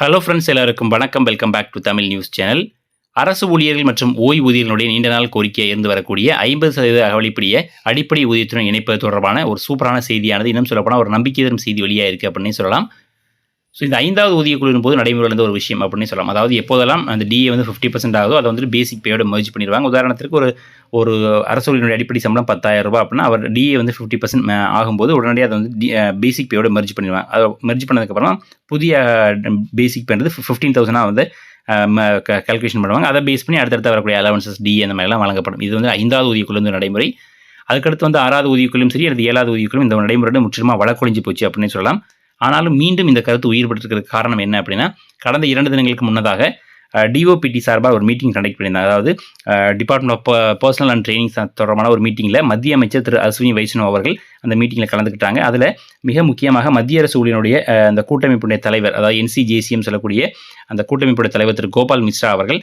Hello friends எல்லாருக்கும் வணக்கம். Welcome back to Tamil news channel அரசு ஊழியர்கள் மற்றும் ஓய்வூதியர்களுடைய நீண்ட நாள் கோரிக்கை இருந்து வரக்கூடிய ஐம்பது சதவீத அகவலிப்படிய அடிப்படை ஊதியத்துடன் இணைப்பது தொடர்பான ஒரு சூப்பரான செய்தியானது. இன்னும் சொல்லப்போனால் ஒரு நம்பிக்கை தரும் செய்தி வெளியாக இருக்குது அப்படின்னு சொல்லலாம். ஸோ இந்த ஐந்தாவது ஊதியக்குழுவின் போது நடைமுறையில் இருந்த ஒரு விஷயம் அப்படின்னு சொல்லலாம். அதாவது எப்போதெல்லாம் அந்த டிஏ வந்து ஃபிஃப்டி பர்சன்ட் ஆகுதோ அதை வந்து பேசிக் பேயோட மர்ஜ் பண்ணிடுவாங்க. உதாரணத்துக்கு ஒரு ஒரு அரசு ஊழியனுடைய அடிப்படை சம்பளம் பத்தாயிரம் ரூபாய் அப்படின்னா அவர் டிஏ வந்து ஃபிஃப்டி பர்சன்ட் ஆகும்போது உடனடியாக அதை வந்து பேசிக் பேயோட மர்ஜ் பண்ணிடுவாங்க. அதை மர்ஜ் பண்ணதுக்கப்புறம் புதிய பேசிக் பேன்றது ஃபிஃப்டீன் தௌசண்டாக வந்து கல்குலேஷன் பண்ணுவாங்க. அதை பேஸ் பண்ணி அடுத்தடுத்த வரக்கூடிய அலவன்சஸ் டி அந்த மாதிரிலாம் வழங்கப்படும். இது வந்து ஐந்தாவது ஊதியக்குழு நடைமுறை. அதுக்கடுத்து வந்து ஆறாவது ஊதியக்குழுவும் சரி அல்லது ஏழாவது ஊதியக்குழுவும் இந்த நடைமுறையோட முற்றிலுமாக வழக்கொழிஞ்சு போச்சு அப்படின்னு சொல்லலாம். ஆனாலும் மீண்டும் இந்த கருத்து உயிர் காரணம் என்ன அப்படின்னா கடந்த இரண்டு தினங்களுக்கு முன்னதாக டிஓபிடி சார்பாக ஒரு மீட்டிங் கண்டக்ட் பண்ணியிருந்தாங்க. அதாவது department of personnel and training தொடர்பான ஒரு மீட்டிங்கில் மத்திய அமைச்சர் திரு அஸ்வினி வைஷ்ணவ் அவர்கள் அந்த மீட்டிங்கில் கலந்துக்கிட்டாங்க. அதில் மிக முக்கியமாக மத்திய அரசு ஊழியனுடைய அந்த கூட்டமைப்புடைய தலைவர் அதாவது என்சிஜேசிஎம் சொல்லக்கூடிய அந்த கூட்டமைப்புடைய தலைவர் திரு கோபால் மிஸ்ரா அவர்கள்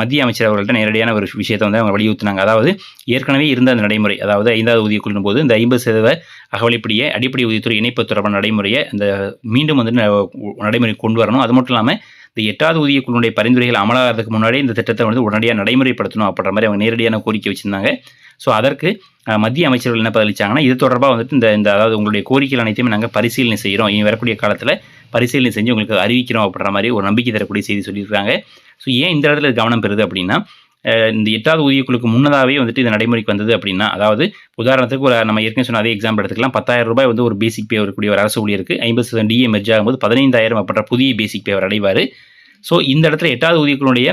மத்திய அமைச்சர் அவர்கள்ட்ட நேரடியான ஒரு விஷயத்தை வந்து அவங்க வலியுறுத்தினாங்க. அதாவது ஏற்கனவே இருந்த அந்த நடைமுறை அதாவது ஐந்தாவது ஊதியக்குழுவின் போது இந்த ஐம்பது சதவீத அகவலைப்படியே அடிப்படை ஊதியத்துறை இணைப்பு தொடர்பான நடைமுறையை அந்த மீண்டும் வந்து நடைமுறை கொண்டு வரணும். அது மட்டும் இல்லாமல் இந்த எட்டாவது ஊதியக்குழுடைய பரிந்துரைகள் அமலாகிறதுக்கு முன்னாடி இந்த திட்டத்தை வந்து உடனடியாக நடைமுறைப்படுத்தணும் அப்படின்ற மாதிரி அவங்க நேரடியான கோரிக்கை வச்சிருந்தாங்க. ஸோ அதற்கு மத்திய அமைச்சர்கள் என்ன பதிலளிச்சாங்கன்னா இது தொடர்பாக வந்துட்டு இந்த இந்த அதாவது உங்களுடைய கோரிக்கைகள் அனைத்தையும் நாங்கள் பரிசீலனை செய்கிறோம் இனி வரக்கூடிய காலத்தில் பரிசீலனை செஞ்சு உங்களுக்கு அறிவிக்கிறோம் அப்படின்ற மாதிரி ஒரு நம்பிக்கை தரக்கூடிய செய்தி சொல்லியிருக்காங்க. ஸோ ஏன் இந்த இடத்துல கவனம் பெறுது அப்படின்னா இந்த எட்டாவது ஊதியக்குழுக்கு முன்னதாகவே வந்துட்டு இது நடைமுறைக்கு வந்தது அப்படின்னா அதாவது உதாரணத்துக்கு ஒரு நம்ம ஏற்கனவே சொன்ன அதே எக்ஸாம்பிள் எடுத்துக்கலாம். பத்தாயிரம் ரூபாய் வந்து ஒரு பேசிக் பே வரக்கூடிய ஒரு அரசு ஊழியருக்கு ஐம்பது சதவீதம் டிஏ மெர்ஜ் ஆகும்போது பதினைந்தாயிரம் அப்படின்ற புதிய பேசிக் பே அவர் அடைவார். ஸோ இந்த இடத்துல எட்டாவது ஊதியக்குழுடைய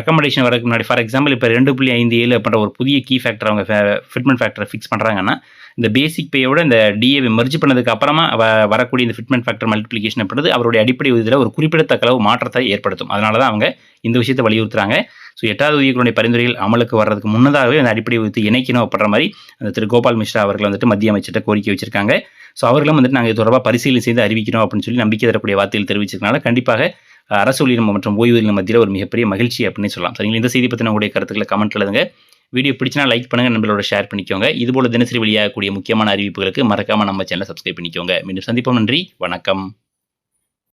ரெக்கமெண்டேஷன் வரக்கு முன்னாடி ஃபார் எக்ஸாம்பிள் இப்போ ரெண்டு புள்ளி ஐந்து ஏழு அப்படின்ற ஒரு புதிய கீ ஃபேக்டர் அவங்க ஃபிட்மெண்ட் ஃபேக்டரை ஃபிக்ஸ் பண்ணுறாங்கன்னா இந்த பேசிக் பேயோட இந்த டிஏவை மெர்ஜ் பண்ணதுக்கு அப்புறமா வரக்கூடிய இந்த ஃபிட்மெண்ட் ஃபேக்டர் மல்டிப்ளிகேஷன் அப்படின்றது அவருடைய அடிப்படை ஊதியத்தில் ஒரு குறிப்பிடத்தக்க அளவு மாற்றத்தை ஏற்படுத்தும். அதனால தான் அவங்க இந்த விஷயத்தை வலியுறுத்துறாங்க. ஸோ எட்டாவது ஊதியக்குழுடைய பரிந்துரைகள் அமலுக்கு வர்றதுக்கு முன்னதாகவே அந்த அடிப்படை ஊதியத்தை இணைக்கணும் அப்படின்ற மாதிரி அந்த திரு கோபால் மிஸ்ரா அவர்கள் வந்துட்டு மத்திய அமைச்சர்கிட்ட கோரிக்கை வச்சிருக்காங்க. ஸோ அவர்களும் வந்துட்டு நாங்கள் இது தொடர்பாக பரிசீலனை செய்து அறிவிக்கிறோம் அப்படின்னு சொல்லி நம்பிக்கை தரக்கூடிய வார்த்தையில் தெரிவிச்சிருக்கனால கண்டிப்பாக அரசு ஊழியர் மற்றும் ஓய்வூதியம் மத்தியில் ஒரு மிகப்பெரிய மகிழ்ச்சி அப்படின்னு சொல்லலாம். சரிங்களா இந்த செய்தி பற்றின உங்களுடைய கருத்துக்களை கமெண்ட் எழுதுங்க. வீடியோ பிடிச்சினா லைக் பண்ணுங்க நம்மளோட ஷேர் பண்ணிக்கோங்க. இதுபோல் தினசரி வெளியாகக்கூடிய முக்கியமான அறிவிப்புகளுக்கு மறக்காமல் நம்ம சேனலை சப்ஸ்கிரைப் பண்ணிக்கோங்க. மீண்டும் சந்திப்போம். நன்றி வணக்கம்.